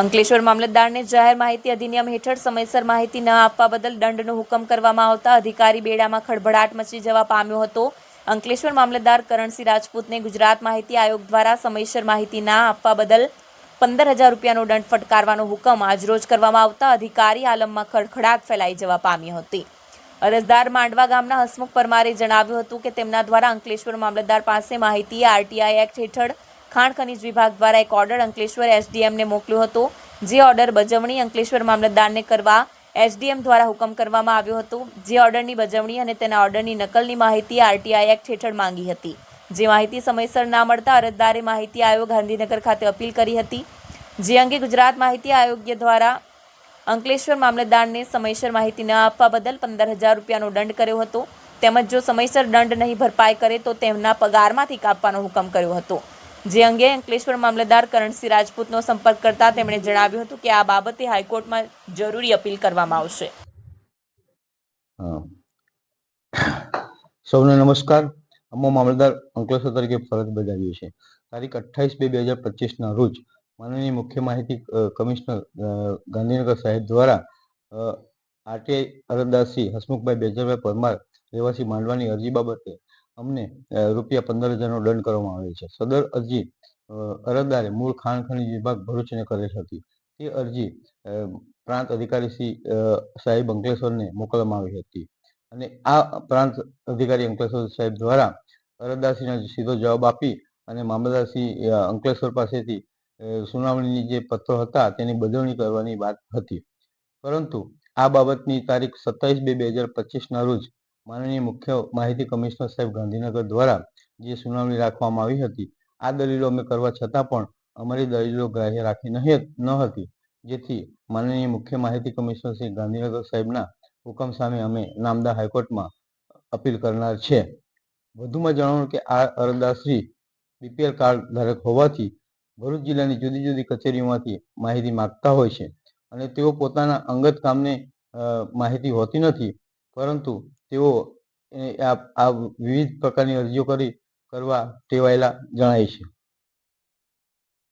અંકલેશ્વર મામલતદારને જાહેર માહિતી અધિનિયમ હેઠળ સમયસર માહિતી ન આપવા બદલ દંડનો હુકમ કરવામાં આવતા અધિકારી બેડામાં ખળભળાટ મચી જવા પામ્યો હતો. અંકલેશ્વર મામલતદાર કરણસિંહ રાજપૂતને ગુજરાત માહિતી આયોગ દ્વારા સમયસર માહિતી ના આપવા બદલ પંદર હજાર રૂપિયાનો દંડ ફટકારવાનો હુકમ આજરોજ કરવામાં આવતા અધિકારી આલમમાં ખડખડાટ ફેલાઈ જવા પામી હતી. અરજદાર માંડવા ગામના હસમુખ પરમારે જણાવ્યું હતું કે તેમના દ્વારા અંકલેશ્વર મામલતદાર પાસે માહિતી આરટીઆઈ એક્ટ હેઠળ ખાણ ખનીજ વિભાગ દ્વારા એક ઓર્ડર અંકલેશ્વર એસડીએમને મોકલ્યો હતો. જે ઓર્ડર બજવણી અંકલેશ્વર મામલતદારને કરવા એસડીએમ દ્વારા હુકમ કરવામાં આવ્યો હતો. જે ઓર્ડરની બજવણી અને તેના ઓર્ડરની નકલની માહિતી આરટીઆઈ એક્ટ હેઠળ માંગી હતી. જે માહિતી સમયસર ના મળતા અરજદારે માહિતી આયોગ ગાંધીનગર ખાતે અપીલ કરી હતી. જે અંગે ગુજરાત માહિતી આયોગ્ય દ્વારા અંકલેશ્વર મામલતદારને સમયસર માહિતી ન આપવા બદલ પંદર હજાર રૂપિયાનો દંડ કર્યો હતો. તેમજ જો સમયસર દંડ નહીં ભરપાઈ કરે તો તેમના પગારમાંથી કાપવાનો હુકમ કર્યો હતો. જે અંગે અંકલેશ્વર મામલતદાર કરણસિંહ રાજપૂતનો સંપર્ક કરતા તેમણે જણાવ્યું હતું કે આ બાબતે હાઈકોર્ટમાં જરૂરી અપીલ કરવામાં આવશે. સૌને નમસ્કાર. અમો મામલતદાર અંકલેશ્વર તરીકે ફરજ બજાવીએ છીએ તારીખ અઠ્ઠાવીસ બે બે હજાર પચીસના રોજ માનનીય મુખ્ય માહિતી કમિશનર ગાંધીનગર સાહેબ દ્વારા આરટીઆઈ અરજદારશ્રી હસમુખભાઈ બેજરભાઈ પરમાર રહેવાસી માંડવાની અરજી બાબતે અમને રૂપિયા પંદર હજારનો દંડ કરવામાં આવે છે. સદર અરજી અરજદારે મૂળ ખાણ ખનિજ વિભાગ ભરૂચને કરેલ હતી. તે અરજી પ્રાંત અધિકારી શ્રી સાહેબ અંકલેશ્વરને મોકલવામાં આવી હતી. અને આ પ્રાંત અધિકારી અંકલેશ્વર સાહેબ દ્વારા અરજદારશ્રીને સીધો જવાબ આપી અને મામલતદારશ્રી અંકલેશ્વર પાસેથી સુનાવણીની જે પત્રો હતા તેની બદલણી કરવાની વાત હતી. પરંતુ આ બાબતની તારીખ સત્તાવીસ બે બે હજાર પચીસના રોજ માનનીય મુખ્ય માહિતી કમિશનર સાહેબ ગાંધીનગર દ્વારા જે સુનાવણી રાખવામાં આવી હતી, આ દલીલો અમે કરવા છતાં પણ અમારી દલીલો ગ્રાહ્ય રાખી ન હતી. જેથી માનનીય મુખ્ય માહિતી કમિશનર શ્રી ગાંધીનગર સાહેબના હુકમ સામે અમે નામદાર હાઈકોર્ટમાં અપીલ કરનાર છે. વધુમાં જણાવવાનું કે આ અરજદારશ્રી બીપીએલ કાર્ડ ધારક હોવાથી ભરૂચ જિલ્લાની જુદી જુદી કચેરીઓમાંથી માહિતી માગતા હોય છે અને તેઓ પોતાના અંગત કામને માહિતી હોતી નથી. પરંતુ તેઓ આ વિવિધ પ્રકારની અરજીઓ કરી કરવા ટેવાયેલા જણાય છે.